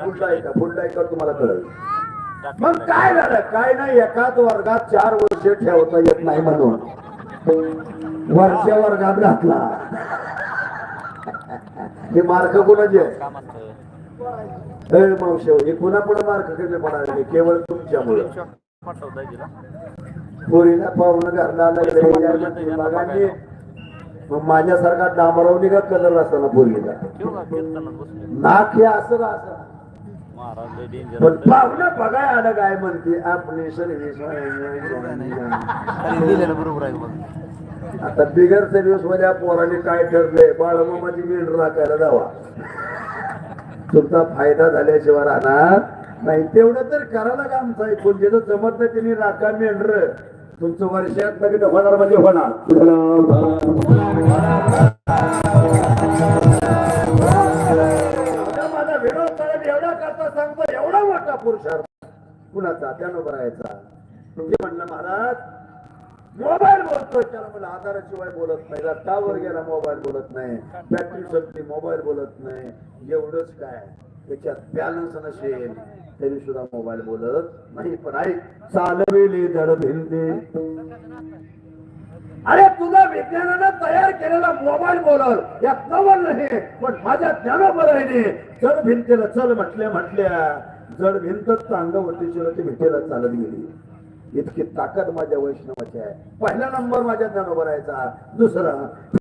पुढला ऐका पुढला ऐका तुम्हाला कळेल. मग काय झालं? काय नाही एकाच वर्गात चार वर्ष ठेवता येत नाही म्हणून. वरच्या वर्गात घातला. हे मार्क कोणाचे आहे? ए मावशे हे पुन्हा पुन्हा मार्क कमी पडाले केवळ तुमच्यामुळे. पोरीला पाहुणं घरला लागले मग माझ्यासारखा डांबरावणी का कलर असताना पोरीला नाक हे असं का असं? पाहुणं बघाय आलं काय म्हणते? आपले सर्विस बरोबर आहे बघ. आता बिगर सर्विसमध्ये पोराने काय ठरलंय? बाळमामाची मेंढ राखायला जावा. तुमचा फायदा झाल्याशिवाय राहणार नाही. तेवढं तर करायला का आमचं ऐकून. ज्याचं जमत नाही त्यांनी राखा मेंढर. तुमचं वर्षात लगेच होणार म्हणजे होणार. विनोद एवढा करता सांगतो एवढा मोठा पुरुषार्थ कुणाचा? त्यानं भरायचा तुम्ही म्हणलं महाराज मोबाईल बोलतोय. त्याला मला आधाराशिवाय बोलत नाही. रस्त्यावर गेला मोबाईल बोलत नाही. बॅटरी संपली मोबाईल बोलत नाही. एवढंच काय? त्याच्यात बॅलन्स नसेल. तरी सुद्धा मोबाईल बोलत नाही. पण ऐक चालविले धड भिंदे अरे तुझा विज्ञानानं तयार केलेला मोबाईल बोलल. यात नवल नाही पण माझ्या ज्ञानोबराने जड भिंतीला चल म्हटल्या म्हटल्या जड भिंत चांगलं होती शिवाय ती भिंतीला चालत गेली. इतकी ताकद माझ्या वैष्णवाची आहे. पहिला नंबर माझ्या ज्ञानोबरायचा दुसरा